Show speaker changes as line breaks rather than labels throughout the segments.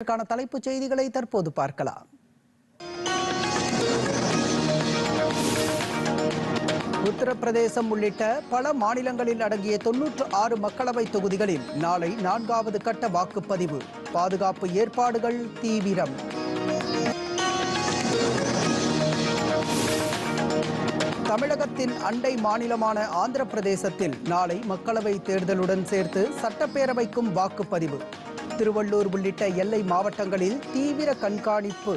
இதற்கான தலைப்புச் செய்திகளை தற்போது பார்க்கலாம் உத்தரப்பிரதேசம் உள்ளிட்ட பல மாநிலங்களில் அடங்கிய தொன்னூற்று ஆறு மக்களவை தொகுதிகளில் நாளை நான்காவது கட்ட வாக்குப்பதிவு பாதுகாப்பு ஏற்பாடுகள் தீவிரம் தமிழகத்தின் அண்டை மாநிலமான ஆந்திர பிரதேசத்தில் நாளை மக்களவை தேர்தலுடன் சேர்த்து சட்டப்பேரவைக்கும் வாக்குப்பதிவு திருவள்ளூர் உள்ளிட்ட எல்லை மாவட்டங்களில் தீவிர கண்காணிப்பு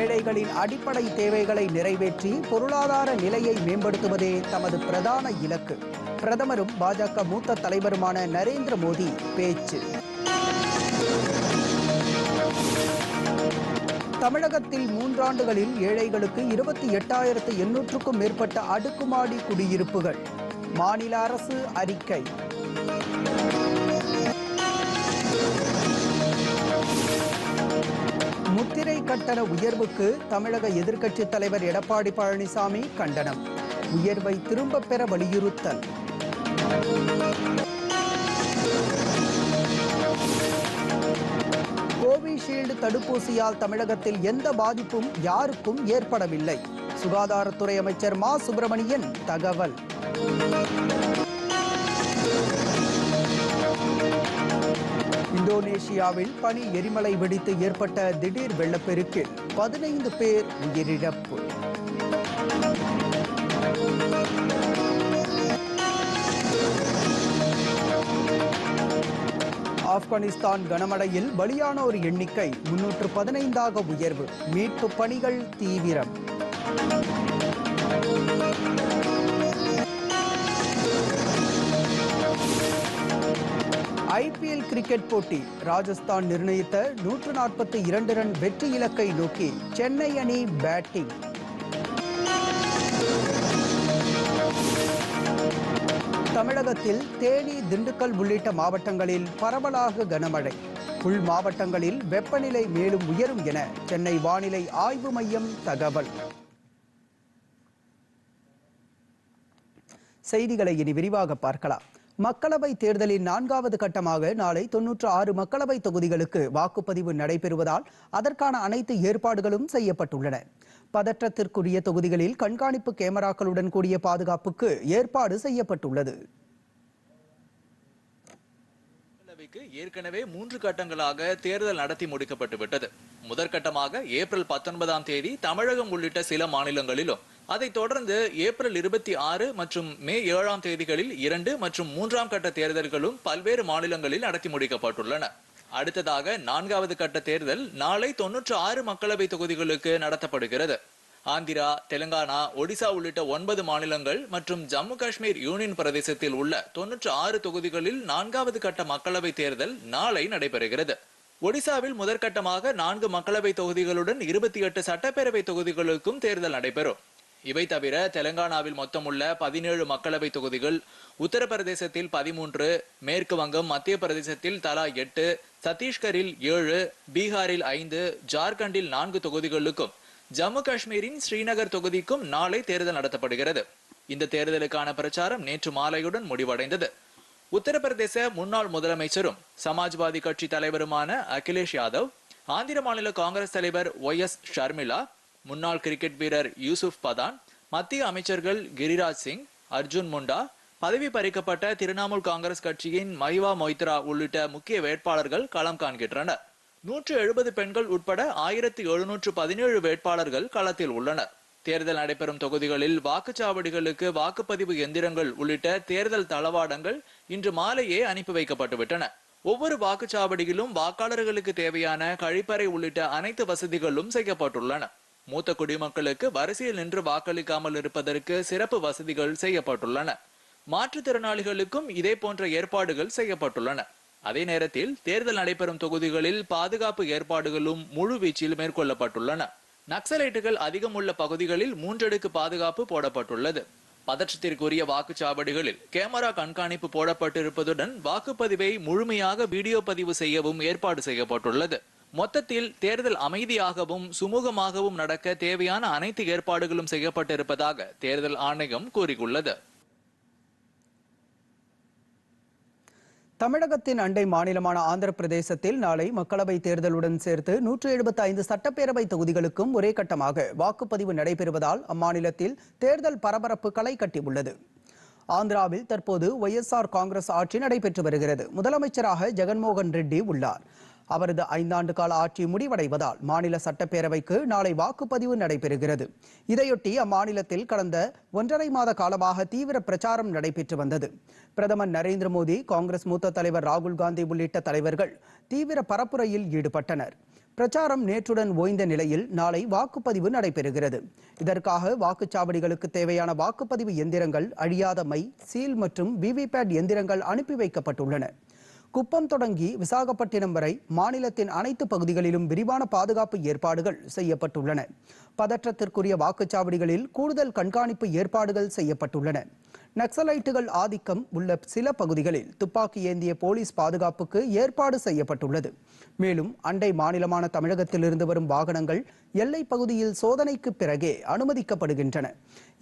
ஏழைகளின் அடிப்படை தேவைகளை நிறைவேற்றி பொருளாதார நிலையை மேம்படுத்துவதே தமது பிரதான இலக்கு பிரதமரும் பாஜக மூத்த தலைவருமான நரேந்திர மோடி பேச்சு தமிழகத்தில் மூன்றாண்டுகளில் ஏழைகளுக்கு இருபத்தி எட்டாயிரத்து எண்ணூற்றுக்கும் மேற்பட்ட அடுக்குமாடி குடியிருப்புகள் மாநில அரசு அறிக்கை முத்திரை கட்டண உயர்வுக்கு தமிழக எதிர்க்கட்சித் தலைவர் எடப்பாடி பழனிசாமி கண்டனம் உயர்வை திரும்பப் பெற வலியுறுத்தல் கோவிஷீல்டு தடுப்பூசியால் தமிழகத்தில் எந்த பாதிப்பும் யாருக்கும் ஏற்படவில்லை சுகாதாரத்துறை அமைச்சர் மா சுப்பிரமணியன் தகவல் இந்தோனேஷியாவில் பனி எரிமலை வெடித்து ஏற்பட்ட திடீர் வெள்ளப்பெருக்கில் பதினைந்து பேர் உயிரிழப்பு ஆப்கானிஸ்தான் கனமழையில் பலியானோர் எண்ணிக்கை முன்னூற்று பதினைந்தாக உயர்வு மீட்பு பணிகள் தீவிரம் ஐபிஎல் கிரிக்கெட் போட்டி ராஜஸ்தான் நிர்ணயித்த நூற்று நாற்பத்தி இரண்டு ரன் வெற்றி இலக்கை நோக்கி சென்னை அணி பேட்டிங் தமிழகத்தில் தேனி திண்டுக்கல் உள்ளிட்ட மாவட்டங்களில் பரவலாக கனமழை உள் மாவட்டங்களில் வெப்பநிலை மேலும் உயரும் என சென்னை வானிலை ஆய்வு மையம் தகவல் செய்திகளை இனி விரிவாக பார்க்கலாம் மக்களவை தேர்தலின் நான்காவது கட்டமாக நாளை தொன்னூற்று ஆறு மக்களவை தொகுதிகளுக்கு வாக்குப்பதிவு நடைபெறுவதால் அதற்கான அனைத்து ஏற்பாடுகளும் செய்யப்பட்டுள்ளன பதற்றத்திற்குரிய தொகுதிகளில் கண்காணிப்பு கேமராக்களுடன் கூடிய பாதுகாப்புக்கு ஏற்பாடு செய்யப்பட்டுள்ளது
ஏற்கனவே மூன்று கட்டங்களாக தேர்தல் நடத்தி முடிக்கப்பட்டு விட்டது முதற்கட்டமாக ஏப்ரல் பத்தொன்பதாம் தேதி தமிழகம் உள்ளிட்ட சில மாநிலங்களிலும் அதைத் தொடர்ந்து ஏப்ரல் இருபத்தி ஆறு மற்றும் மே ஏழாம் தேதிகளில் இரண்டு மற்றும் மூன்றாம் கட்ட தேர்தல்களும் பல்வேறு மாநிலங்களில் நடத்தி முடிக்கப்பட்டுள்ளன அடுத்ததாக நான்காவது கட்ட தேர்தல் நாளை தொன்னூற்று ஆறு மக்களவை தொகுதிகளுக்கு நடத்தப்படுகிறது ஆந்திரா தெலுங்கானா ஒடிசா உள்ளிட்ட ஒன்பது மாநிலங்கள் மற்றும் ஜம்மு காஷ்மீர் யூனியன் பிரதேசத்தில் உள்ள தொன்னூற்று ஆறு தொகுதிகளில் நான்காவது கட்ட மக்களவை தேர்தல் நாளை நடைபெறுகிறது ஒடிசாவில் முதற்கட்டமாக நான்கு மக்களவை தொகுதிகளுடன் இருபத்தி எட்டு சட்டப்பேரவை தொகுதிகளுக்கும் தேர்தல் நடைபெறும் இவை தவிர தெலங்கானாவில் மொத்தம் உள்ள பதினேழு மக்களவை தொகுதிகள் உத்தரப்பிரதேசத்தில் பதிமூன்று மேற்கு வங்கம் மத்திய பிரதேசத்தில் தலா எட்டு சத்தீஸ்கரில் ஏழு பீகாரில் ஐந்து ஜார்க்கண்டில் நான்கு தொகுதிகளுக்கும் ஜம்மு காஷ்மீரின் ஸ்ரீநகர் தொகுதிக்கும் நாளை தேர்தல் நடத்தப்படுகிறது இந்த தேர்தலுக்கான பிரச்சாரம் நேற்று மாலையுடன் முடிவடைந்தது உத்தரப்பிரதேச முன்னாள் முதலமைச்சரும் சமாஜ்வாதி கட்சி தலைவருமான அகிலேஷ் யாதவ் ஆந்திர மாநில காங்கிரஸ் தலைவர் ஒய் எஸ் ஷர்மிளா முன்னாள் கிரிக்கெட் வீரர் யூசுப் பதான் மத்திய அமைச்சர்கள் கிரிராஜ் சிங் அர்ஜுன் முண்டா பதவி பறிக்கப்பட்ட திரிணாமுல் காங்கிரஸ் கட்சியின் மஹிவா மொய்த்ரா உள்ளிட்ட முக்கிய வேட்பாளர்கள் களம் காண்கின்றனர் நூற்று எழுபது பெண்கள் உட்பட ஆயிரத்தி எழுநூற்று பதினேழு வேட்பாளர்கள் களத்தில் உள்ளனர் தேர்தல் நடைபெறும் தொகுதிகளில் வாக்குச்சாவடிகளுக்கு வாக்குப்பதிவு எந்திரங்கள் உள்ளிட்ட தேர்தல் தளவாடங்கள் இன்று மாலையே அனுப்பி வைக்கப்பட்டுவிட்டன ஒவ்வொரு வாக்குச்சாவடியிலும் வாக்காளர்களுக்கு தேவையான கழிப்பறை உள்ளிட்ட அனைத்து வசதிகளும் செய்யப்பட்டுள்ளன மூத்த குடிமக்களுக்கு வரிசையில் நின்று வாக்களிக்காமல் இருப்பதற்கு சிறப்பு வசதிகள் செய்யப்பட்டுள்ளன மாற்றுத்திறனாளிகளுக்கும் இதே போன்ற ஏற்பாடுகள் செய்யப்பட்டுள்ளன அதே நேரத்தில் தேர்தல் நடைபெறும் தொகுதிகளில் பாதுகாப்பு ஏற்பாடுகளும் முழுவீச்சில் மேற்கொள்ளப்பட்டுள்ளன நக்சலைட்டுகள் அதிகம் உள்ள பகுதிகளில் மூன்றடுக்கு பாதுகாப்பு போடப்பட்டுள்ளது பதற்றத்திற்குரிய வாக்குச்சாவடிகளில் கேமரா கண்காணிப்பு போடப்பட்டிருப்பதுடன் வாக்குப்பதிவை முழுமையாக வீடியோ பதிவு செய்யவும் ஏற்பாடு செய்யப்பட்டுள்ளது மொத்தத்தில் தேர்தல் அமைதியாகவும் சுமூகமாகவும் நடக்க தேவையான அனைத்து ஏற்பாடுகளும் செய்யப்பட்டிருப்பதாக தேர்தல் ஆணையம் கூறியுள்ளது
தமிழகத்தின் அண்டை மாநிலமான ஆந்திர பிரதேசத்தில் நாளை மக்களவை தேர்தலுடன் சேர்த்து நூற்று எழுபத்தி ஐந்து சட்டப்பேரவை தொகுதிகளுக்கும் ஒரே கட்டமாக வாக்குப்பதிவு நடைபெறுவதால் அம்மாநிலத்தில் தேர்தல் பரபரப்பு களை கட்டியுள்ளது ஆந்திராவில் தற்போது ஒய்எஸ்ஆர் காங்கிரஸ் ஆட்சி நடைபெற்று வருகிறது முதலமைச்சராக ஜெகன்மோகன் ரெட்டி உள்ளார் அவரது ஐந்தாண்டு கால ஆட்சி முடிவடைவதால் மாநில சட்டப்பேரவைக்கு நாளை வாக்குப்பதிவு நடைபெறுகிறது இதையொட்டி அம்மாநிலத்தில் கடந்த ஒன்றரை மாத காலமாக தீவிர பிரச்சாரம் நடைபெற்று வந்தது பிரதமர் நரேந்திர மோடி காங்கிரஸ் மூத்த தலைவர் ராகுல் காந்தி உள்ளிட்ட தலைவர்கள் தீவிர பரப்புரையில் ஈடுபட்டனர் பிரச்சாரம் நேற்றுடன் ஓய்ந்த நிலையில் நாளை வாக்குப்பதிவு நடைபெறுகிறது இதற்காக வாக்குச்சாவடிகளுக்கு தேவையான வாக்குப்பதிவு எந்திரங்கள் அழியாத மை சீல் மற்றும் விவிபேட் எந்திரங்கள் அனுப்பி வைக்கப்பட்டுள்ளன குப்பம் தொடங்கி விசாகப்பட்டினம் வரை மாநிலத்தின் அனைத்து பகுதிகளிலும் விரிவான பாதுகாப்பு ஏற்பாடுகள் செய்யப்பட்டுள்ளன பதற்றத்திற்குரிய வாக்குச்சாவடிகளில் கூடுதல் கண்காணிப்பு ஏற்பாடுகள் செய்யப்பட்டுள்ளன நக்சலைட்டுகள் ஆதிக்கம் உள்ள சில பகுதிகளில் துப்பாக்கி ஏந்திய போலீஸ் பாதுகாப்புக்கு ஏற்பாடு செய்யப்பட்டுள்ளது மேலும் அண்டை மாநிலமான தமிழகத்திலிருந்து வரும் வாகனங்கள் எல்லை பகுதியில் சோதனைக்கு பிறகே அனுமதிக்கப்படுகின்றன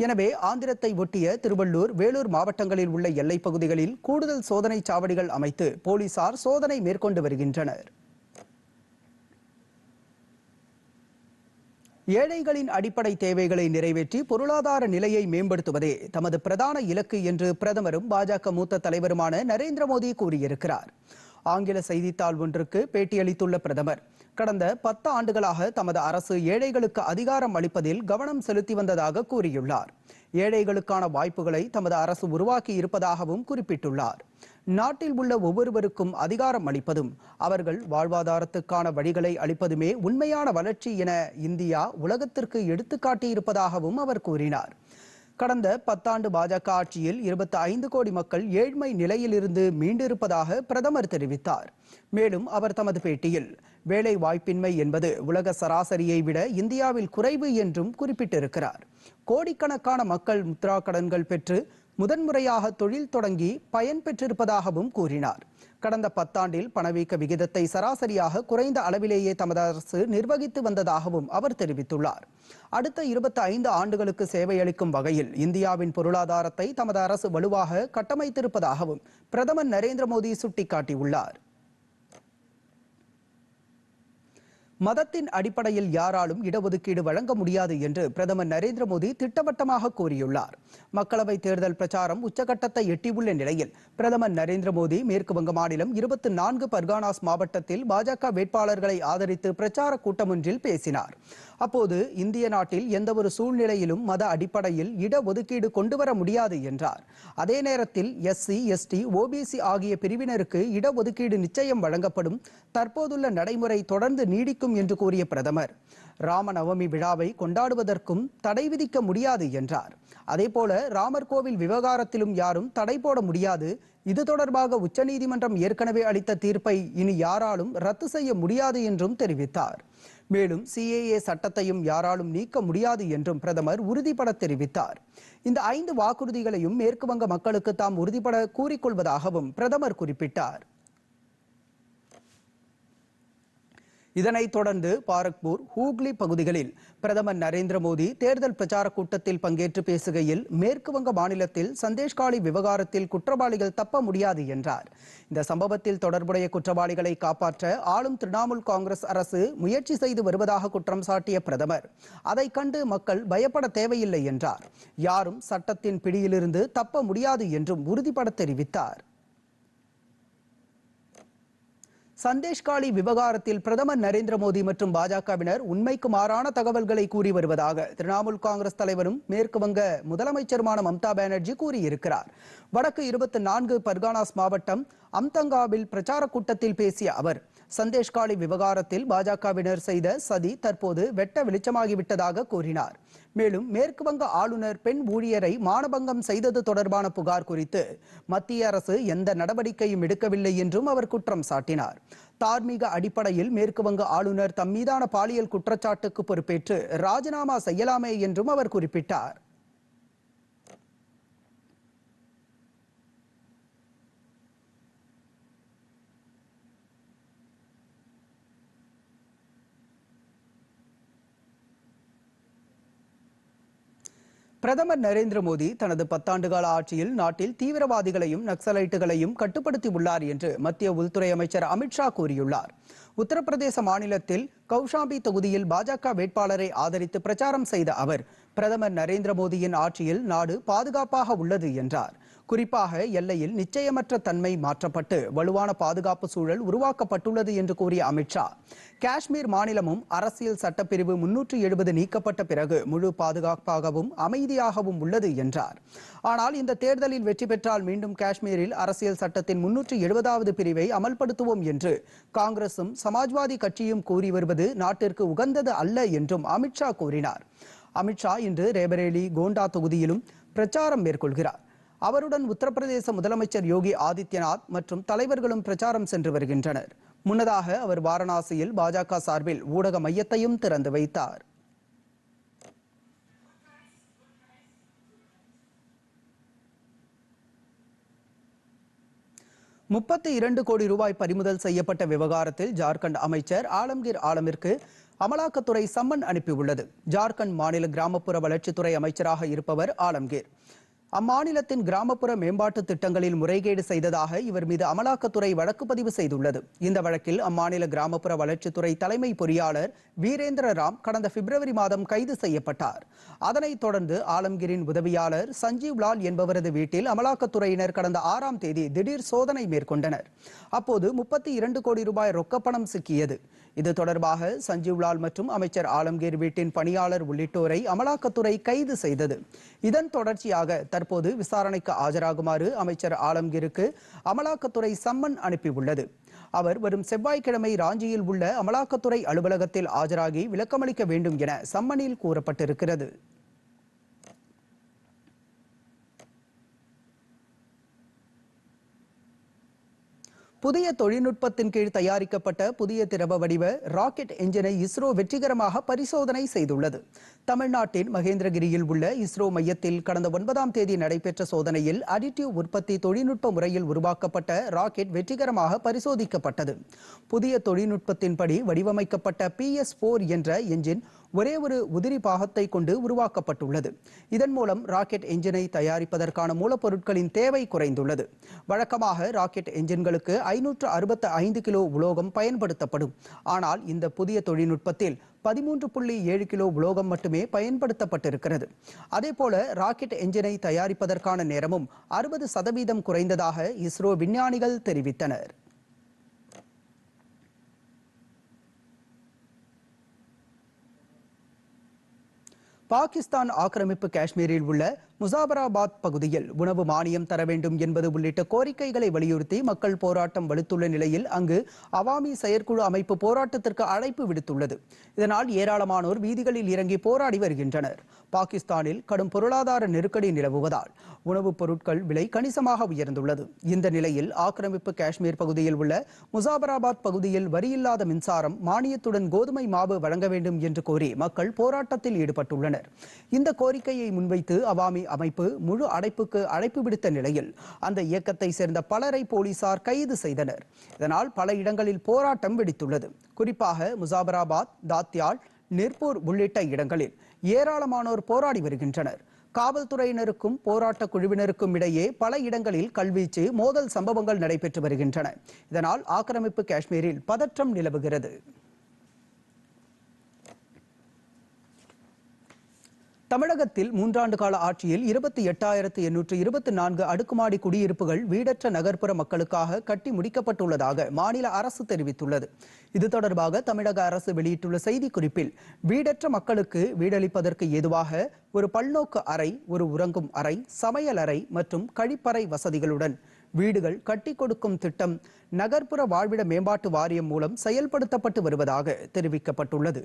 எனவே ஆந்திரத்தை ஒட்டிய திருவள்ளூர் வேலூர் மாவட்டங்களில் உள்ள எல்லைப் பகுதிகளில் கூடுதல் சோதனை சாவடிகள் அமைத்து போலீசார் சோதனை மேற்கொண்டு வருகின்றனர் ஏழைகளின் அடிப்படை தேவைகளை நிறைவேற்றி பொருளாதார நிலையை மேம்படுத்துவதே தமது பிரதான இலக்கு என்று பிரதமரும் பாஜக மூத்த தலைவருமான நரேந்திர மோடி கூறியிருக்கிறார் ஆங்கில செய்தித்தாள் ஒன்றுக்கு பேட்டியளித்துள்ள பிரதமர் கடந்த பத்து ஆண்டுகளாக தமது அரசு ஏழைகளுக்கு அதிகாரம் அளிப்பதில் கவனம் செலுத்தி வந்ததாக கூறியுள்ளார் ஏழைகளுக்கான வாய்ப்புகளை தமது அரசு உருவாக்கி இருப்பதாகவும் குறிப்பிட்டுள்ளார் நாட்டில் உள்ள ஒவ்வொருவருக்கும் அதிகாரம் அளிப்பதும் அவர்கள் வாழ்வாதாரத்துக்கான வழிகளை அளிப்பதுமே உண்மையான வளர்ச்சி என இந்தியா உலகத்திற்கு எடுத்துக்காட்டியிருப்பதாகவும் அவர் கூறினார் கடந்த பத்தாண்டு பாஜக ஆட்சியில் இருபத்தி ஐந்து கோடி மக்கள் ஏழ்மை நிலையிலிருந்து மீண்டிருப்பதாக பிரதமர் தெரிவித்தார் மேலும் அவர் தமது பேட்டியில் வேலை வாய்ப்பின்மை என்பது உலக சராசரியை விட இந்தியாவில் குறைவு என்றும் குறிப்பிட்டிருக்கிறார் கோடிக்கணக்கான மக்கள் முத்ரா கடன்கள் பெற்று முதன்முறையாக தொழில் தொடங்கி பயன் பெற்றிருப்பதாகவும் கூறினார் கடந்த பத்தாண்டில் பணவீக்க விகிதத்தை சராசரியாக குறைந்த அளவிலேயே தமது அரசு நிர்வகித்து வந்ததாகவும் அவர் தெரிவித்துள்ளார் அடுத்த இருபத்தி ஐந்து ஆண்டுகளுக்கு சேவையளிக்கும் வகையில் இந்தியாவின் பொருளாதாரத்தை தமது அரசு வலுவாக கட்டமைத்திருப்பதாகவும் பிரதமர் நரேந்திர மோடி சுட்டிக்காட்டியுள்ளார் மதத்தின் அடிப்படையில் யாராலும் இடஒதுக்கீடு வழங்க முடியாது என்று பிரதமர் நரேந்திர மோடி திட்டவட்டமாக கூறியுள்ளார் மக்களவை தேர்தல் பிரச்சாரம் உச்சகட்டத்தை எட்டியுள்ள நிலையில் பிரதமர் நரேந்திர மோடி மேற்கு வங்க மாநிலம் இருபத்தி நான்கு பர்கானாஸ் மாவட்டத்தில் பாஜக வேட்பாளர்களை ஆதரித்து பிரச்சார கூட்டம் ஒன்றில் பேசினார் அப்போது இந்திய நாட்டில் எந்த ஒரு சூழ்நிலையிலும் மத அடிப்படையில் இடஒதுக்கீடு வர முடியாது என்றார் அதே நேரத்தில் எஸ்சி எஸ்டி ஓபிசி ஆகிய பிரிவினருக்கு இடஒதுக்கீடு நிச்சயம் வழங்கப்படும் தற்போதுள்ள நடைமுறை தொடர்ந்து நீடிக்கும் என்று கூறிய பிரதமர் ராமநவமி விழாவை கொண்டாடுவதற்கும் தடை விதிக்க முடியாது என்றார் அதேபோல ராமர் கோவில் விவகாரத்திலும் யாரும் தடை போட முடியாது இது தொடர்பாக உச்சநீதிமன்றம் ஏற்கனவே அளித்த தீர்ப்பை இனி யாராலும் ரத்து செய்ய முடியாது என்றும் தெரிவித்தார் மேலும் சிஏஏ சட்டத்தையும் யாராலும் நீக்க முடியாது என்றும் பிரதமர் உறுதிபட தெரிவித்தார் இந்த ஐந்து வாக்குறுதிகளையும் மேற்குவங்க மக்களுக்கு தாம் உறுதிபட கூறிக்கொள்வதாகவும் பிரதமர் குறிப்பிட்டார் இதனைத் தொடர்ந்து பாரக்பூர் ஹூக்லி பகுதிகளில் பிரதமர் நரேந்திர மோடி தேர்தல் பிரச்சார கூட்டத்தில் பங்கேற்று பேசுகையில் மேற்குவங்க மாநிலத்தில் சந்தேஷ்காலி விவகாரத்தில் குற்றவாளிகள் தப்ப முடியாது என்றார் இந்த சம்பவத்தில் தொடர்புடைய குற்றவாளிகளை காப்பாற்ற ஆளும் திரிணாமுல் காங்கிரஸ் அரசு முயற்சி செய்து வருவதாக குற்றம் சாட்டிய பிரதமர் அதை கண்டு மக்கள் பயப்பட தேவையில்லை என்றார் யாரும் சட்டத்தின் பிடியிலிருந்து தப்ப முடியாது என்றும் உறுதிபட தெரிவித்தார் சந்தேஷ்காலி விவகாரத்தில் பிரதமர் நரேந்திர மோடி மற்றும் பாஜகவினர் உண்மைக்கு மாறான தகவல்களை கூறி வருவதாக திரிணாமுல் காங்கிரஸ் தலைவரும் மேற்கு வங்க முதலமைச்சருமான மம்தா பானர்ஜி கூறியிருக்கிறார் வடக்கு இருபத்தி நான்கு பர்கானாஸ் மாவட்டம் அம்தங்காவில் பிரச்சார கூட்டத்தில் பேசிய அவர் சந்தேஷ்காலி விவகாரத்தில் பாஜகவினர் செய்த சதி தற்போது வெட்ட வெளிச்சமாகிவிட்டதாக கூறினார் மேலும் மேற்கு வங்க ஆளுநர் பெண் ஊழியரை மானபங்கம் செய்தது தொடர்பான புகார் குறித்து மத்திய அரசு எந்த நடவடிக்கையும் எடுக்கவில்லை என்றும் அவர் குற்றம் சாட்டினார் தார்மீக அடிப்படையில் மேற்கு வங்க ஆளுநர் தம் மீதான பாலியல் குற்றச்சாட்டுக்கு பொறுப்பேற்று ராஜினாமா செய்யலாமே என்றும் அவர் குறிப்பிட்டார் பிரதமர் நரேந்திர மோடி தனது பத்தாண்டுகால ஆட்சியில் நாட்டில் தீவிரவாதிகளையும் நக்சலைட்டுகளையும் கட்டுப்படுத்தியுள்ளார் என்று மத்திய உள்துறை அமைச்சர் அமித்ஷா கூறியுள்ளார் உத்தரப்பிரதேச மாநிலத்தில் கௌஷாம்பி தொகுதியில் பாஜக வேட்பாளரை ஆதரித்து பிரச்சாரம் செய்த அவர் பிரதமர் நரேந்திர மோடியின் ஆட்சியில் நாடு பாதுகாப்பாக உள்ளது என்றார் குறிப்பாக எல்லையில் நிச்சயமற்ற தன்மை மாற்றப்பட்டு வலுவான பாதுகாப்பு சூழல் உருவாக்கப்பட்டுள்ளது என்று கூறிய அமித்ஷா காஷ்மீர் மாநிலமும் அரசியல் சட்டப்பிரிவு முன்னூற்று எழுபது நீக்கப்பட்ட பிறகு முழு பாதுகாப்பாகவும் அமைதியாகவும் உள்ளது என்றார் ஆனால் இந்த தேர்தலில் வெற்றி பெற்றால் மீண்டும் காஷ்மீரில் அரசியல் சட்டத்தின் முன்னூற்று எழுபதாவது பிரிவை அமல்படுத்துவோம் என்று காங்கிரசும் சமாஜ்வாதி கட்சியும் கூறி வருவது நாட்டிற்கு உகந்தது அல்ல என்றும் அமித்ஷா கூறினார் அமித்ஷா இன்று ரேபரேலி கோண்டா தொகுதியிலும் பிரச்சாரம் மேற்கொள்கிறார் அவருடன் உத்தரப்பிரதேச முதலமைச்சர் யோகி ஆதித்யநாத் மற்றும் தலைவர்களும் பிரச்சாரம் சென்று வருகின்றனர் முன்னதாக அவர் வாரணாசியில் பாஜக சார்பில் ஊடக மையத்தையும் திறந்து வைத்தார் முப்பத்தி இரண்டு கோடி ரூபாய் பறிமுதல் செய்யப்பட்ட விவகாரத்தில் ஜார்க்கண்ட் அமைச்சர் ஆலம்கீர் ஆலமிற்கு அமலாக்கத்துறை சம்மன் அனுப்பியுள்ளது ஜார்க்கண்ட் மாநில கிராமப்புற வளர்ச்சித்துறை அமைச்சராக இருப்பவர் ஆலம்கீர் அம்மாநிலத்தின் கிராமப்புற மேம்பாட்டு திட்டங்களில் முறைகேடு செய்ததாக இவர் மீது அமலாக்கத்துறை வழக்கு பதிவு செய்துள்ளது இந்த வழக்கில் அம்மாநில கிராமப்புற வளர்ச்சித்துறை தலைமை பொறியாளர் வீரேந்திர ராம் கடந்த பிப்ரவரி மாதம் கைது செய்யப்பட்டார் அதனைத் தொடர்ந்து ஆலம்கிரின் உதவியாளர் சஞ்சீவ் லால் என்பவரது வீட்டில் அமலாக்கத்துறையினர் கடந்த ஆறாம் தேதி திடீர் சோதனை மேற்கொண்டனர் அப்போது முப்பத்தி இரண்டு கோடி ரூபாய் ரொக்கப்பணம் சிக்கியது இது தொடர்பாக சஞ்சீவ் லால் மற்றும் அமைச்சர் ஆலம்கீர் வீட்டின் பணியாளர் உள்ளிட்டோரை அமலாக்கத்துறை கைது செய்தது இதன் தொடர்ச்சியாக தற்போது விசாரணைக்கு ஆஜராகுமாறு அமைச்சர் ஆலம்கீருக்கு அமலாக்கத்துறை சம்மன் அனுப்பியுள்ளது அவர் வரும் செவ்வாய்க்கிழமை ராஞ்சியில் உள்ள அமலாக்கத்துறை அலுவலகத்தில் ஆஜராகி விளக்கமளிக்க வேண்டும் என சம்மனில் கூறப்பட்டிருக்கிறது புதிய தொழில்நுட்பத்தின் கீழ் தயாரிக்கப்பட்ட புதிய திரவ வடிவ ராக்கெட் என்ஜினை இஸ்ரோ வெற்றிகரமாக பரிசோதனை செய்துள்ளது தமிழ்நாட்டின் மகேந்திரகிரியில் உள்ள இஸ்ரோ மையத்தில் கடந்த ஒன்பதாம் தேதி நடைபெற்ற சோதனையில் அடிட்டிவ் உற்பத்தி தொழில்நுட்ப முறையில் உருவாக்கப்பட்ட ராக்கெட் வெற்றிகரமாக பரிசோதிக்கப்பட்டது புதிய தொழில்நுட்பத்தின்படி வடிவமைக்கப்பட்ட பி எஸ் போர் என்ற என்ஜின் ஒரே ஒரு உதிரி பாகத்தை கொண்டு உருவாக்கப்பட்டுள்ளது இதன் மூலம் ராக்கெட் என்ஜினை தயாரிப்பதற்கான மூலப்பொருட்களின் தேவை குறைந்துள்ளது வழக்கமாக ராக்கெட் என்ஜின்களுக்கு ஐநூற்று அறுபத்து ஐந்து கிலோ உலோகம் பயன்படுத்தப்படும் ஆனால் இந்த புதிய தொழில்நுட்பத்தில் பதிமூன்று புள்ளி ஏழு கிலோ உலோகம் மட்டுமே பயன்படுத்தப்பட்டிருக்கிறது அதேபோல ராக்கெட் என்ஜினை தயாரிப்பதற்கான நேரமும் அறுபது சதவீதம் குறைந்ததாக இஸ்ரோ விஞ்ஞானிகள் தெரிவித்தனர் பாகிஸ்தான் ஆக்கிரமிப்பு காஷ்மீரில் உள்ள முசாபராபாத் பகுதியில் உணவு மானியம் தர வேண்டும் என்பது உள்ளிட்ட கோரிக்கைகளை வலியுறுத்தி மக்கள் போராட்டம் வலுத்துள்ள நிலையில் அங்கு அவாமி செயற்குழு அமைப்பு போராட்டத்திற்கு அழைப்பு விடுத்துள்ளது இதனால் ஏராளமானோர் வீதிகளில் இறங்கி போராடி வருகின்றனர் பாகிஸ்தானில் கடும் பொருளாதார நெருக்கடி நிலவுவதால் உணவுப் பொருட்கள் விலை கணிசமாக உயர்ந்துள்ளது இந்த நிலையில் ஆக்கிரமிப்பு காஷ்மீர் பகுதியில் உள்ள முசாபராபாத் பகுதியில் வரியில்லாத மின்சாரம் மானியத்துடன் கோதுமை மாவு வழங்க வேண்டும் என்று கோரி மக்கள் போராட்டத்தில் ஈடுபட்டுள்ளனர் இந்த கோரிக்கையை முன்வைத்து அவாமி அமைப்பு முழு அடைப்புக்கு அழைப்பு விடுத்த நிலையில் அந்த இயக்கத்தை சேர்ந்த பலரை போலீசார் கைது செய்தனர் இதனால் பல இடங்களில் போராட்டம் வெடித்துள்ளது குறிப்பாக முசாபராபாத் தாத்தியால் நிர்பூர் உள்ளிட்ட இடங்களில் ஏராளமானோர் போராடி வருகின்றனர் காவல்துறையினருக்கும் போராட்ட குழுவினருக்கும் இடையே பல இடங்களில் கல்வீச்சு மோதல் சம்பவங்கள் நடைபெற்று வருகின்றன இதனால் ஆக்கிரமிப்பு காஷ்மீரில் பதற்றம் நிலவுகிறது தமிழகத்தில் மூன்றாண்டு கால ஆட்சியில் இருபத்தி எட்டாயிரத்து எண்ணூற்று இருபத்தி நான்கு அடுக்குமாடி குடியிருப்புகள் வீடற்ற நகர்ப்புற மக்களுக்காக கட்டி முடிக்கப்பட்டுள்ளதாக மாநில அரசு தெரிவித்துள்ளது இது தொடர்பாக தமிழக அரசு வெளியிட்டுள்ள செய்திக்குறிப்பில் வீடற்ற மக்களுக்கு வீடளிப்பதற்கு ஏதுவாக ஒரு பல்நோக்கு அறை ஒரு உறங்கும் அறை சமையல் அறை மற்றும் கழிப்பறை வசதிகளுடன் வீடுகள் கட்டி கொடுக்கும் திட்டம் நகர்ப்புற வாழ்விட மேம்பாட்டு வாரியம் மூலம் செயல்படுத்தப்பட்டு வருவதாக தெரிவிக்கப்பட்டுள்ளது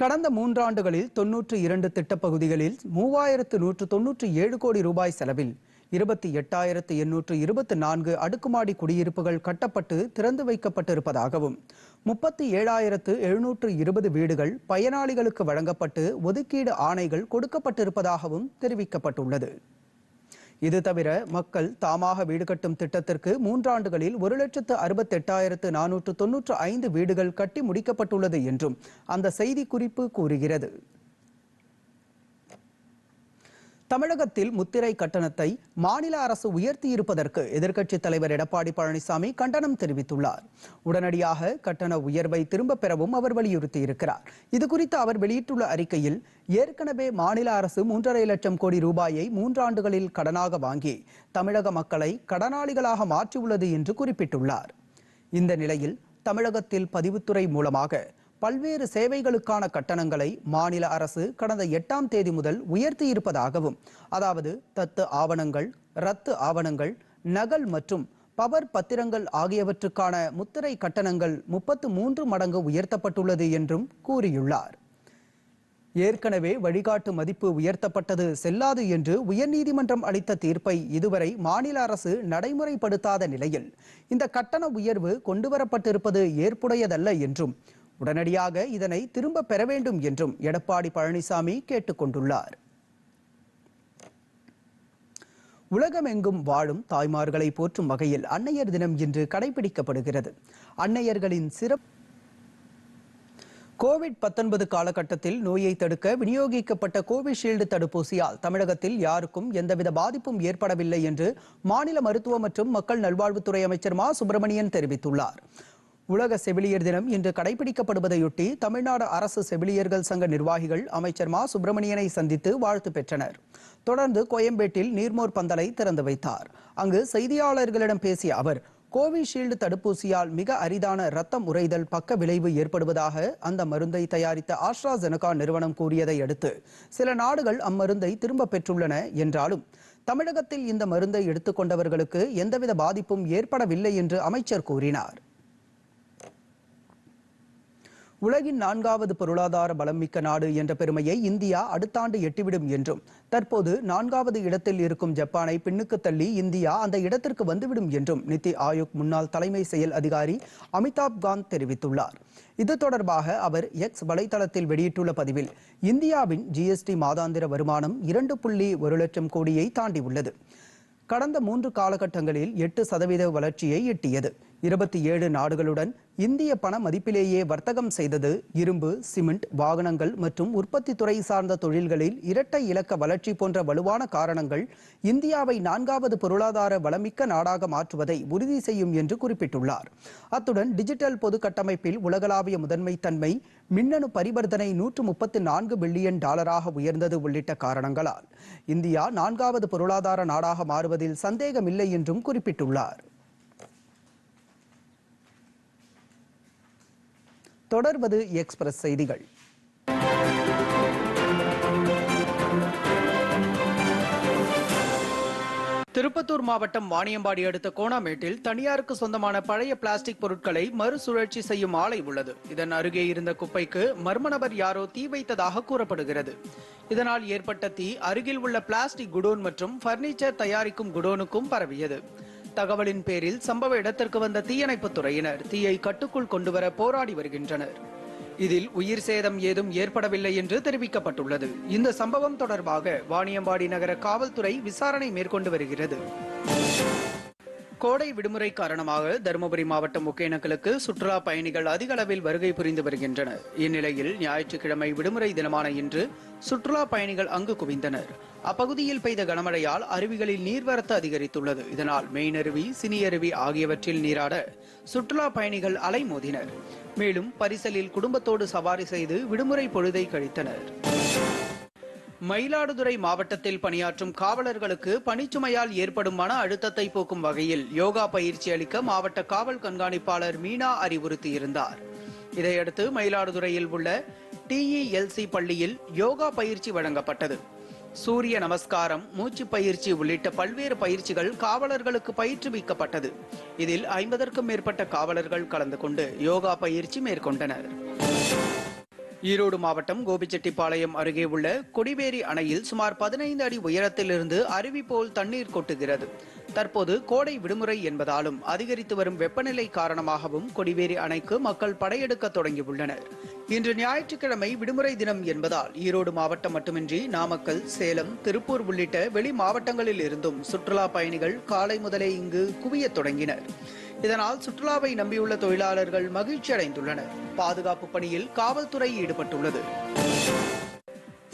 கடந்த மூன்றாண்டுகளில் தொன்னூற்று இரண்டு திட்டப்பகுதிகளில் மூவாயிரத்து நூற்று தொன்னூற்று ஏழு கோடி ரூபாய் செலவில் இருபத்தி எட்டாயிரத்து எண்ணூற்று இருபத்தி நான்கு அடுக்குமாடி குடியிருப்புகள் கட்டப்பட்டு திறந்து வைக்கப்பட்டிருப்பதாகவும் முப்பத்தி ஏழாயிரத்து எழுநூற்று இருபது வீடுகள் பயனாளிகளுக்கு வழங்கப்பட்டு ஒதுக்கீடு ஆணைகள் கொடுக்கப்பட்டிருப்பதாகவும் தெரிவிக்கப்பட்டுள்ளது இது தவிர மக்கள் தாமாக வீடு கட்டும் திட்டத்திற்கு மூன்றாண்டுகளில் ஒரு லட்சத்து அறுபத்தி எட்டாயிரத்து நானூற்று தொன்னூற்று ஐந்து வீடுகள் கட்டி முடிக்கப்பட்டுள்ளது என்றும் அந்த செய்திக்குறிப்பு கூறுகிறது தமிழகத்தில் முத்திரை கட்டணத்தை மாநில அரசு உயர்த்தியிருப்பதற்கு எதிர்க்கட்சித் தலைவர் எடப்பாடி பழனிசாமி கண்டனம் தெரிவித்துள்ளார் உடனடியாக கட்டண உயர்வை திரும்பப் பெறவும் அவர் வலியுறுத்தியிருக்கிறார் இதுகுறித்து அவர் வெளியிட்டுள்ள அறிக்கையில் ஏற்கனவே மாநில அரசு மூன்றரை லட்சம் கோடி ரூபாயை மூன்றாண்டுகளில் கடனாக வாங்கி தமிழக மக்களை கடனாளிகளாக மாற்றியுள்ளது என்று குறிப்பிட்டுள்ளார் இந்த நிலையில் தமிழகத்தில் பதிவுத்துறை மூலமாக பல்வேறு சேவைகளுக்கான கட்டணங்களை மாநில அரசு கடந்த எட்டாம் தேதி முதல் உயர்த்தி இருப்பதாகவும் அதாவது தத்து ஆவணங்கள் ரத்து ஆவணங்கள் நகல் மற்றும் பவர் பத்திரங்கள் ஆகியவற்றுக்கான முத்திரை கட்டணங்கள் முப்பத்து மூன்று மடங்கு உயர்த்தப்பட்டுள்ளது என்றும் கூறியுள்ளார் ஏற்கனவே வழிகாட்டு மதிப்பு உயர்த்தப்பட்டது செல்லாது என்று உயர்நீதிமன்றம் அளித்த தீர்ப்பை இதுவரை மாநில அரசு நடைமுறைப்படுத்தாத நிலையில் இந்த கட்டண உயர்வு கொண்டுவரப்பட்டிருப்பது ஏற்புடையதல்ல என்றும் உடனடியாக இதனை திரும்ப பெற வேண்டும் என்றும் எடப்பாடி பழனிசாமி கொண்டுள்ளார் உலகமெங்கும் வாழும் தாய்மார்களை போற்றும் வகையில் அன்னையர் தினம் இன்று கடைபிடிக்கப்படுகிறது அன்னையர்களின் சிறப்பு கோவிட் பத்தொன்பது காலகட்டத்தில் நோயை தடுக்க விநியோகிக்கப்பட்ட கோவிஷீல்டு தடுப்பூசியால் தமிழகத்தில் யாருக்கும் எந்தவித பாதிப்பும் ஏற்படவில்லை என்று மாநில மருத்துவ மற்றும் மக்கள் நல்வாழ்வுத்துறை அமைச்சர் மா சுப்பிரமணியன் தெரிவித்துள்ளார் உலக செவிலியர் தினம் இன்று கடைபிடிக்கப்படுவதையொட்டி தமிழ்நாடு அரசு செவிலியர்கள் சங்க நிர்வாகிகள் அமைச்சர் மா சுப்பிரமணியனை சந்தித்து வாழ்த்து பெற்றனர் தொடர்ந்து கோயம்பேட்டில் நீர்மோர் பந்தலை திறந்து வைத்தார் அங்கு செய்தியாளர்களிடம் பேசிய அவர் கோவிஷீல்டு தடுப்பூசியால் மிக அரிதான ரத்தம் உறைதல் பக்க விளைவு ஏற்படுவதாக அந்த மருந்தை தயாரித்த ஆஸ்ட்ராஜெனகா நிறுவனம் கூறியதை அடுத்து சில நாடுகள் அம்மருந்தை திரும்ப பெற்றுள்ளன என்றாலும் தமிழகத்தில் இந்த மருந்தை எடுத்துக்கொண்டவர்களுக்கு எந்தவித பாதிப்பும் ஏற்படவில்லை என்று அமைச்சர் கூறினார் உலகின் நான்காவது பொருளாதார பலமிக்க நாடு என்ற பெருமையை இந்தியா அடுத்த ஆண்டு எட்டிவிடும் என்றும் தற்போது நான்காவது இடத்தில் இருக்கும் ஜப்பானை பின்னுக்கு தள்ளி இந்தியா அந்த இடத்திற்கு வந்துவிடும் என்றும் நித்தி ஆயோக் முன்னாள் தலைமை செயல் அதிகாரி அமிதாப் காந்த் தெரிவித்துள்ளார் இது தொடர்பாக அவர் எக்ஸ் வலைதளத்தில் வெளியிட்டுள்ள பதிவில் இந்தியாவின் ஜிஎஸ்டி மாதாந்திர வருமானம் இரண்டு புள்ளி ஒரு லட்சம் கோடியை தாண்டியுள்ளது கடந்த மூன்று காலகட்டங்களில் எட்டு சதவீத வளர்ச்சியை எட்டியது இருபத்தி ஏழு நாடுகளுடன் இந்திய பண மதிப்பிலேயே வர்த்தகம் செய்தது இரும்பு சிமெண்ட் வாகனங்கள் மற்றும் உற்பத்தி துறை சார்ந்த தொழில்களில் இரட்டை இலக்க வளர்ச்சி போன்ற வலுவான காரணங்கள் இந்தியாவை நான்காவது பொருளாதார வளமிக்க நாடாக மாற்றுவதை உறுதி செய்யும் என்று குறிப்பிட்டுள்ளார் அத்துடன் டிஜிட்டல் பொது கட்டமைப்பில் உலகளாவிய முதன்மை தன்மை மின்னணு பரிவர்த்தனை நூற்று முப்பத்தி நான்கு பில்லியன் டாலராக உயர்ந்தது உள்ளிட்ட காரணங்களால் இந்தியா நான்காவது பொருளாதார நாடாக மாறுவதில் சந்தேகமில்லை என்றும் குறிப்பிட்டுள்ளார் தொடர்வது எக்ஸ்பிரஸ் செய்திகள்
திருப்பத்தூர் மாவட்டம் வாணியம்பாடி அடுத்த கோணாமேட்டில் தனியாருக்கு சொந்தமான பழைய பிளாஸ்டிக் பொருட்களை மறுசுழற்சி செய்யும் ஆலை உள்ளது இதன் அருகே இருந்த குப்பைக்கு மர்ம நபர் யாரோ தீ வைத்ததாக கூறப்படுகிறது இதனால் ஏற்பட்ட தீ அருகில் உள்ள பிளாஸ்டிக் குடோன் மற்றும் பர்னிச்சர் தயாரிக்கும் குடோனுக்கும் பரவியது தகவலின் பேரில் சம்பவ இடத்திற்கு வந்த தீயணைப்பு துறையினர் தீயை கட்டுக்குள் கொண்டுவர போராடி வருகின்றனர் இதில் உயிர் சேதம் ஏதும் ஏற்படவில்லை என்று தெரிவிக்கப்பட்டுள்ளது இந்த சம்பவம் தொடர்பாக வாணியம்பாடி நகர காவல்துறை விசாரணை மேற்கொண்டு வருகிறது கோடை விடுமுறை காரணமாக தருமபுரி மாவட்டம் ஒகேனக்கலுக்கு சுற்றுலா பயணிகள் அதிக அளவில் வருகை புரிந்து வருகின்றனர் இந்நிலையில் ஞாயிற்றுக்கிழமை விடுமுறை தினமான இன்று சுற்றுலா பயணிகள் அங்கு குவிந்தனர் அப்பகுதியில் பெய்த கனமழையால் அருவிகளில் நீர்வரத்து அதிகரித்துள்ளது இதனால் மெயினருவி சினியருவி ஆகியவற்றில் நீராட சுற்றுலா பயணிகள் அலைமோதினர் மேலும் பரிசலில் குடும்பத்தோடு சவாரி செய்து விடுமுறை பொழுதை கழித்தனர் மயிலாடுதுறை மாவட்டத்தில் பணியாற்றும் காவலர்களுக்கு பணிச்சுமையால் ஏற்படும் மன அழுத்தத்தை போக்கும் வகையில் யோகா பயிற்சி அளிக்க மாவட்ட காவல் கண்காணிப்பாளர் மீனா அறிவுறுத்தியிருந்தார் இதையடுத்து மயிலாடுதுறையில் உள்ள டிஇஎல்சி பள்ளியில் யோகா பயிற்சி வழங்கப்பட்டது சூரிய நமஸ்காரம் மூச்சு பயிற்சி உள்ளிட்ட பல்வேறு பயிற்சிகள் காவலர்களுக்கு பயிற்றுவிக்கப்பட்டது இதில் ஐம்பதற்கும் மேற்பட்ட காவலர்கள் கலந்து கொண்டு யோகா பயிற்சி மேற்கொண்டனர் ஈரோடு மாவட்டம் கோபிச்செட்டிப்பாளையம் அருகே உள்ள கொடிவேரி அணையில் சுமார் பதினைந்து அடி உயரத்திலிருந்து அருவி போல் தண்ணீர் கொட்டுகிறது தற்போது கோடை விடுமுறை என்பதாலும் அதிகரித்து வரும் வெப்பநிலை காரணமாகவும் கொடிவேரி அணைக்கு மக்கள் படையெடுக்க தொடங்கியுள்ளனர் இன்று ஞாயிற்றுக்கிழமை விடுமுறை தினம் என்பதால் ஈரோடு மாவட்டம் மட்டுமின்றி நாமக்கல் சேலம் திருப்பூர் உள்ளிட்ட வெளி மாவட்டங்களில் இருந்தும் சுற்றுலா பயணிகள் காலை முதலே இங்கு குவிய தொடங்கினர் இதனால் சுற்றுலாவை நம்பியுள்ள தொழிலாளர்கள் மகிழ்ச்சி அடைந்துள்ளனர் பாதுகாப்பு பணியில் காவல்துறை ஈடுபட்டுள்ளது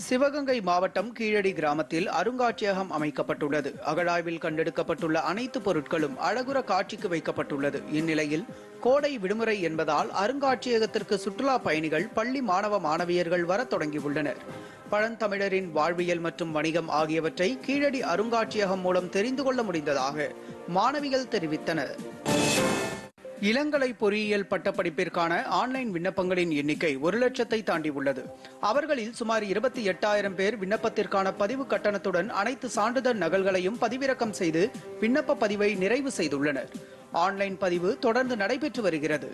சிவகங்கை மாவட்டம் கீழடி கிராமத்தில் அருங்காட்சியகம் அமைக்கப்பட்டுள்ளது அகழாய்வில் கண்டெடுக்கப்பட்டுள்ள அனைத்து பொருட்களும் அழகுற காட்சிக்கு வைக்கப்பட்டுள்ளது இந்நிலையில் கோடை விடுமுறை என்பதால் அருங்காட்சியகத்திற்கு சுற்றுலா பயணிகள் பள்ளி மாணவ மாணவியர்கள் வர தொடங்கியுள்ளனர் பழந்தமிழரின் வாழ்வியல் மற்றும் வணிகம் ஆகியவற்றை கீழடி அருங்காட்சியகம் மூலம் தெரிந்து கொள்ள முடிந்ததாக மாணவிகள் தெரிவித்தனர் இளங்கலை பொறியியல் பட்டப்படிப்பிற்கான ஆன்லைன் விண்ணப்பங்களின் எண்ணிக்கை ஒரு லட்சத்தை தாண்டி உள்ளது அவர்களில் சுமார் இருபத்தி எட்டாயிரம் பேர் விண்ணப்பத்திற்கான பதிவு கட்டணத்துடன் அனைத்து சான்றிதழ் நகல்களையும் பதிவிறக்கம் செய்து விண்ணப்ப பதிவை நிறைவு செய்துள்ளனர் ஆன்லைன் பதிவு தொடர்ந்து நடைபெற்று வருகிறது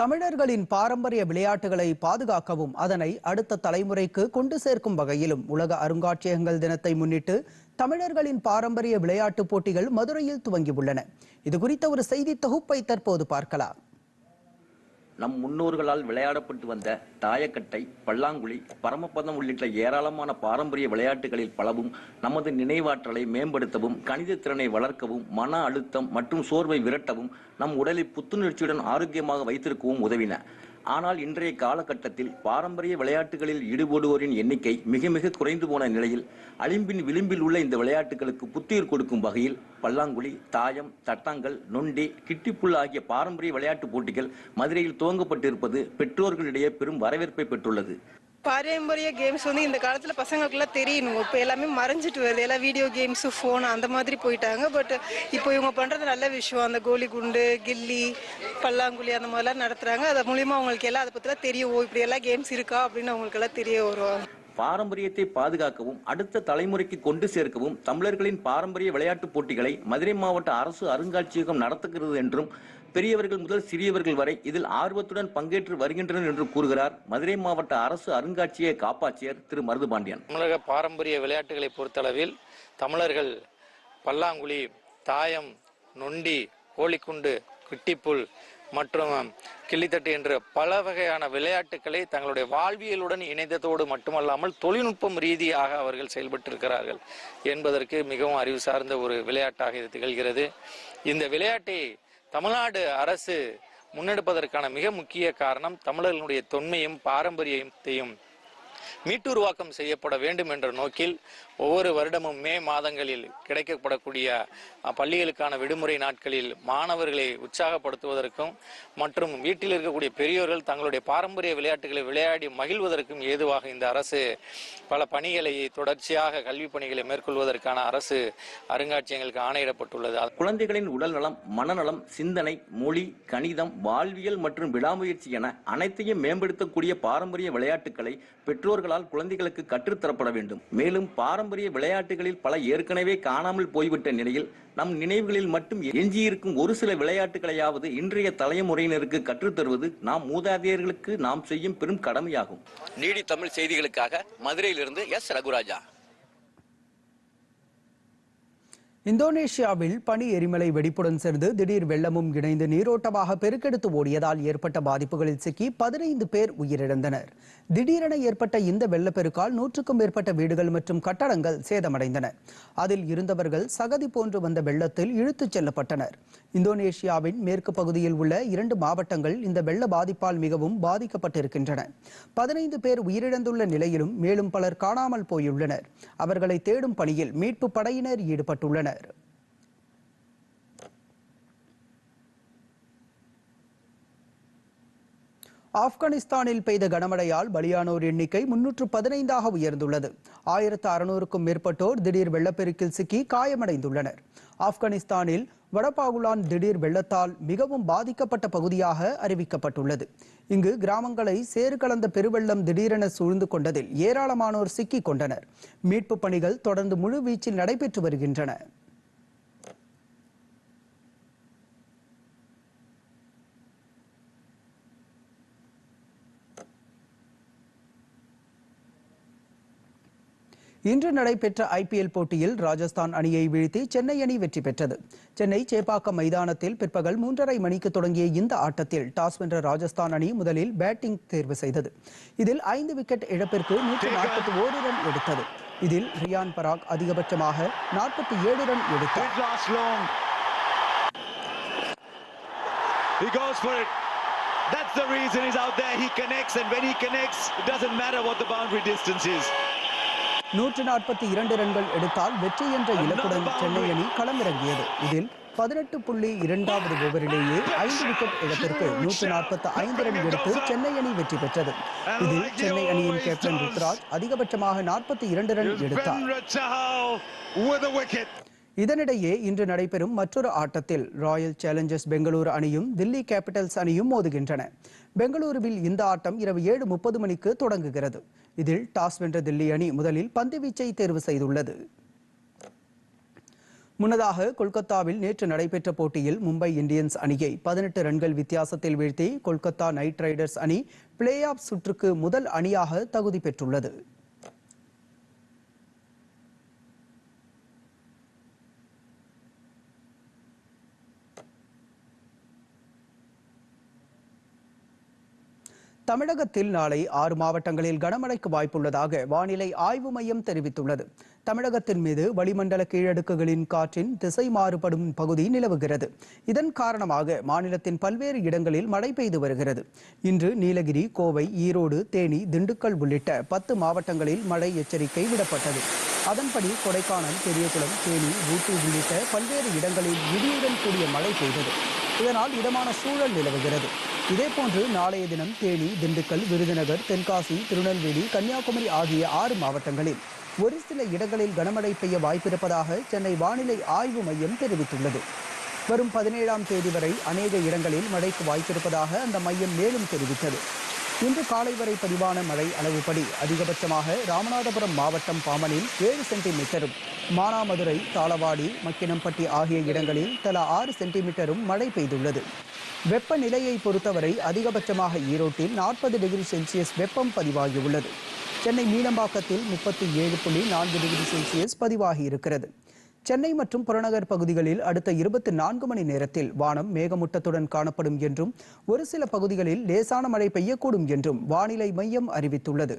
தமிழர்களின் பாரம்பரிய விளையாட்டுகளை பாதுகாக்கவும் அதனை அடுத்த தலைமுறைக்கு கொண்டு சேர்க்கும் வகையிலும் உலக அருங்காட்சியகங்கள் தினத்தை முன்னிட்டு தமிழர்களின் பாரம்பரிய விளையாட்டுப் போட்டிகள் மதுரையில் துவங்கியுள்ளன இதுகுறித்த ஒரு செய்தி தொகுப்பை தற்போது பார்க்கலாம்
நம் முன்னோர்களால் விளையாடப்பட்டு வந்த தாயக்கட்டை பல்லாங்குழி பரமபதம் உள்ளிட்ட ஏராளமான பாரம்பரிய விளையாட்டுகளில் பலவும் நமது நினைவாற்றலை மேம்படுத்தவும் கணித திறனை வளர்க்கவும் மன அழுத்தம் மற்றும் சோர்வை விரட்டவும் நம் உடலை புத்துணர்ச்சியுடன் ஆரோக்கியமாக வைத்திருக்கவும் உதவின ஆனால் இன்றைய காலகட்டத்தில் பாரம்பரிய விளையாட்டுகளில் ஈடுபடுவோரின் எண்ணிக்கை மிக மிக குறைந்து போன நிலையில் அழிம்பின் விளிம்பில் உள்ள இந்த விளையாட்டுகளுக்கு புத்துயிர் கொடுக்கும் வகையில் பல்லாங்குழி தாயம் தட்டாங்கல் நொண்டி கிட்டிப்புல் ஆகிய பாரம்பரிய விளையாட்டுப் போட்டிகள் மதுரையில் துவங்கப்பட்டிருப்பது பெற்றோர்களிடையே பெரும் வரவேற்பை பெற்றுள்ளது
பாரம்பரிய கேம்ஸ் வந்து இந்த காலத்துல பசங்களுக்குலாம் தெரியணும் இப்போ எல்லாமே மறைஞ்சிட்டு வருது எல்லாம் வீடியோ கேம்ஸ் ஃபோன் அந்த மாதிரி போயிட்டாங்க பட் இப்போ இவங்க பண்றது நல்ல விஷயம் அந்த கோலி குண்டு கில்லி பல்லாங்குழி அந்த மாதிரிலாம் நடத்துறாங்க அது மூலியமா அவங்களுக்கு எல்லாம் அதை பத்திலாம் தெரியும் இப்படி எல்லாம் கேம்ஸ் இருக்கா அப்படின்னு அவங்களுக்கு எல்லாம் தெரிய வரும்
பாரம்பரியத்தை பாதுகாக்கவும் அடுத்த தலைமுறைக்கு கொண்டு சேர்க்கவும் தமிழர்களின் பாரம்பரிய விளையாட்டுப் போட்டிகளை மதுரை மாவட்ட அரசு அருங்காட்சியகம் நடத்துகிறது என்றும் பெரியவர்கள் முதல் சிறியவர்கள் வரை இதில் ஆர்வத்துடன் பங்கேற்று வருகின்றனர் என்று கூறுகிறார் மதுரை மாவட்ட அரசு அருங்காட்சியக காப்பாட்சியர் திரு மருதுபாண்டியன்
தமிழக பாரம்பரிய விளையாட்டுகளை பொறுத்தளவில் தமிழர்கள் பல்லாங்குழி தாயம் நொண்டி கோழிக்குண்டு கிட்டிப்புல் மற்றும் கிள்ளித்தட்டு என்று பல வகையான விளையாட்டுகளை தங்களுடைய வாழ்வியலுடன் இணைந்ததோடு மட்டுமல்லாமல் தொழில்நுட்பம் ரீதியாக அவர்கள் செயல்பட்டிருக்கிறார்கள் என்பதற்கு மிகவும் அறிவு சார்ந்த ஒரு விளையாட்டாக இது திகழ்கிறது இந்த விளையாட்டை தமிழ்நாடு அரசு முன்னெடுப்பதற்கான மிக முக்கிய காரணம் தமிழர்களுடைய தொன்மையும் பாரம்பரியத்தையும் மீட்டுருவாக்கம் செய்யப்பட வேண்டும் என்ற நோக்கில் ஒவ்வொரு வருடமும் மே மாதங்களில் கிடைக்கப்படக்கூடிய பள்ளிகளுக்கான விடுமுறை நாட்களில் மாணவர்களை உற்சாகப்படுத்துவதற்கும் மற்றும் வீட்டில் இருக்கக்கூடிய பெரியோர்கள் தங்களுடைய பாரம்பரிய விளையாட்டுகளை விளையாடி மகிழ்வதற்கும் ஏதுவாக இந்த அரசு பல பணிகளை தொடர்ச்சியாக கல்வி பணிகளை மேற்கொள்வதற்கான அரசு அருங்காட்சியங்களுக்கு ஆணையிடப்பட்டுள்ளது
குழந்தைகளின் உடல் நலம் மனநலம் சிந்தனை மொழி கணிதம் வாழ்வியல் மற்றும் விடாமுயற்சி என அனைத்தையும் மேம்படுத்தக்கூடிய பாரம்பரிய விளையாட்டுகளை பெற்றோர் பெற்றோர்களால் குழந்தைகளுக்கு கற்றுத்தரப்பட வேண்டும் மேலும் பாரம்பரிய விளையாட்டுகளில் பல ஏற்கனவே காணாமல் போய்விட்ட நிலையில் நம் நினைவுகளில் மட்டும் எஞ்சியிருக்கும் ஒரு சில விளையாட்டுகளையாவது இன்றைய தலைமுறையினருக்கு கற்றுத்தருவது நாம் மூதாதையர்களுக்கு நாம் செய்யும் பெரும் கடமையாகும்
நீடி தமிழ் செய்திகளுக்காக மதுரையிலிருந்து எஸ் ரகுராஜா
இந்தோனேஷியாவில் பனி எரிமலை வெடிப்புடன் சேர்ந்து திடீர் வெள்ளமும் இணைந்து நீரோட்டமாக பெருக்கெடுத்து ஓடியதால் ஏற்பட்ட பாதிப்புகளில் சிக்கி பதினைந்து பேர் உயிரிழந்தனர் திடீரென ஏற்பட்ட இந்த வெள்ளப்பெருக்கால் நூற்றுக்கும் மேற்பட்ட வீடுகள் மற்றும் கட்டடங்கள் சேதமடைந்தன அதில் இருந்தவர்கள் சகதி போன்று வந்த வெள்ளத்தில் இழுத்துச் செல்லப்பட்டனர் இந்தோனேஷியாவின் மேற்கு பகுதியில் உள்ள இரண்டு மாவட்டங்கள் இந்த வெள்ள பாதிப்பால் மிகவும் பாதிக்கப்பட்டிருக்கின்றன பதினைந்து பேர் உயிரிழந்துள்ள நிலையிலும் மேலும் பலர் காணாமல் போயுள்ளனர் அவர்களை தேடும் பணியில் மீட்பு படையினர் ஈடுபட்டுள்ளனர் ஆப்கானிஸ்தானில் பெய்த கனமழையால் பலியானோர் எண்ணிக்கை முன்னூற்று பதினைந்தாக உயர்ந்துள்ளது ஆயிரத்து அறுநூறுக்கும் மேற்பட்டோர் திடீர் வெள்ளப்பெருக்கில் சிக்கி காயமடைந்துள்ளனர் ஆப்கானிஸ்தானில் வடபாகுலான் திடீர் வெள்ளத்தால் மிகவும் பாதிக்கப்பட்ட பகுதியாக அறிவிக்கப்பட்டுள்ளது இங்கு கிராமங்களை சேறு கலந்த பெருவெள்ளம் திடீரென சூழ்ந்து கொண்டதில் ஏராளமானோர் சிக்கிக் கொண்டனர் மீட்புப் பணிகள் தொடர்ந்து முழுவீச்சில் நடைபெற்று வருகின்றன இன்று நடைபெற்ற ஐபிஎல் போட்டியில் ராஜஸ்தான் அணியை வீழ்த்தி சென்னை அணி வெற்றி பெற்றது சென்னை சேப்பாக்கம் மைதானத்தில் பிற்பகல் மூன்றரை மணிக்கு தொடங்கிய இந்த ஆட்டத்தில் டாஸ் வென்ற ராஜஸ்தான் அணி முதலில் பேட்டிங் தேர்வு செய்தது இதில் ஐந்து விக்கெட் இழப்பிற்கு நூற்றி நாற்பத்தி ஒரு ரன் எடுத்தது இதில் ரியான் பராக் அதிகபட்சமாக நாற்பத்தி ஏழு ரன் எடுத்தார் That's the reason he's out there. He connects, and when he connects, it doesn't matter what the boundary distance is. நூற்று நாற்பத்தி இரண்டு ரன்கள் எடுத்தால் வெற்றி என்ற இலக்குடன் சென்னை அணி களமிறங்கியது இதில் பதினெட்டு புள்ளி இரண்டாவது ஓவரிலேயே ஐந்து விக்கெட் இழப்பிற்கு நூற்று நாற்பத்தி ஐந்து ரன் எடுத்து சென்னை அணி வெற்றி பெற்றது இதில் சென்னை அணியின் கேப்டன் ருத்ராஜ் அதிகபட்சமாக நாற்பத்தி இரண்டு ரன் எடுத்தார் இதனிடையே இன்று நடைபெறும் மற்றொரு ஆட்டத்தில் ராயல் சேலஞ்சர்ஸ் பெங்களூரு அணியும் தில்லி கேபிட்டல்ஸ் அணியும் மோதுகின்றன பெங்களூருவில் இந்த ஆட்டம் இரவு ஏழு முப்பது மணிக்கு தொடங்குகிறது இதில் டாஸ் வென்ற தில்லி அணி முதலில் பந்துவீச்சை தேர்வு செய்துள்ளது முன்னதாக கொல்கத்தாவில் நேற்று நடைபெற்ற போட்டியில் மும்பை இந்தியன்ஸ் அணியை பதினெட்டு ரன்கள் வித்தியாசத்தில் வீழ்த்தி கொல்கத்தா நைட் ரைடர்ஸ் அணி பிளே ஆஃப் சுற்றுக்கு முதல் அணியாக தகுதி பெற்றுள்ளது தமிழகத்தில் நாளை ஆறு மாவட்டங்களில் கனமழைக்கு வாய்ப்புள்ளதாக வானிலை ஆய்வு மையம் தெரிவித்துள்ளது தமிழகத்தின் மீது வளிமண்டல கீழடுக்குகளின் காற்றின் திசை மாறுபடும் பகுதி நிலவுகிறது இதன் காரணமாக மாநிலத்தின் பல்வேறு இடங்களில் மழை பெய்து வருகிறது இன்று நீலகிரி கோவை ஈரோடு தேனி திண்டுக்கல் உள்ளிட்ட பத்து மாவட்டங்களில் மழை எச்சரிக்கை விடப்பட்டது அதன்படி கொடைக்கானல் பெரியகுளம் தேனி ஊட்டி உள்ளிட்ட பல்வேறு இடங்களில் இடியுடன் கூடிய மழை பெய்தது இதனால் இதமான சூழல் நிலவுகிறது இதேபோன்று நாளைய தினம் தேனி திண்டுக்கல் விருதுநகர் தென்காசி திருநெல்வேலி கன்னியாகுமரி ஆகிய ஆறு மாவட்டங்களில் ஒரு சில இடங்களில் கனமழை பெய்ய வாய்ப்பிருப்பதாக சென்னை வானிலை ஆய்வு மையம் தெரிவித்துள்ளது வரும் பதினேழாம் தேதி வரை அநேக இடங்களில் மழைக்கு வாய்ப்பிருப்பதாக அந்த மையம் மேலும் தெரிவித்தது இன்று காலை வரை பதிவான மழை அளவுப்படி அதிகபட்சமாக ராமநாதபுரம் மாவட்டம் பாமனில் ஏழு சென்டிமீட்டரும் மானாமதுரை தாளவாடி மக்கினம்பட்டி ஆகிய இடங்களில் தலா ஆறு சென்டிமீட்டரும் மழை பெய்துள்ளது வெப்பநிலையை பொறுத்தவரை அதிகபட்சமாக ஈரோட்டில் நாற்பது டிகிரி செல்சியஸ் வெப்பம் பதிவாகியுள்ளது சென்னை மீனம்பாக்கத்தில் முப்பத்தி ஏழு புள்ளி நான்கு டிகிரி செல்சியஸ் பதிவாகியிருக்கிறது சென்னை மற்றும் புறநகர் பகுதிகளில் அடுத்த இருபத்தி நான்கு மணி நேரத்தில் வானம் மேகமூட்டத்துடன் காணப்படும் என்றும் ஒரு சில பகுதிகளில் லேசான மழை பெய்யக்கூடும் என்றும் வானிலை மையம் அறிவித்துள்ளது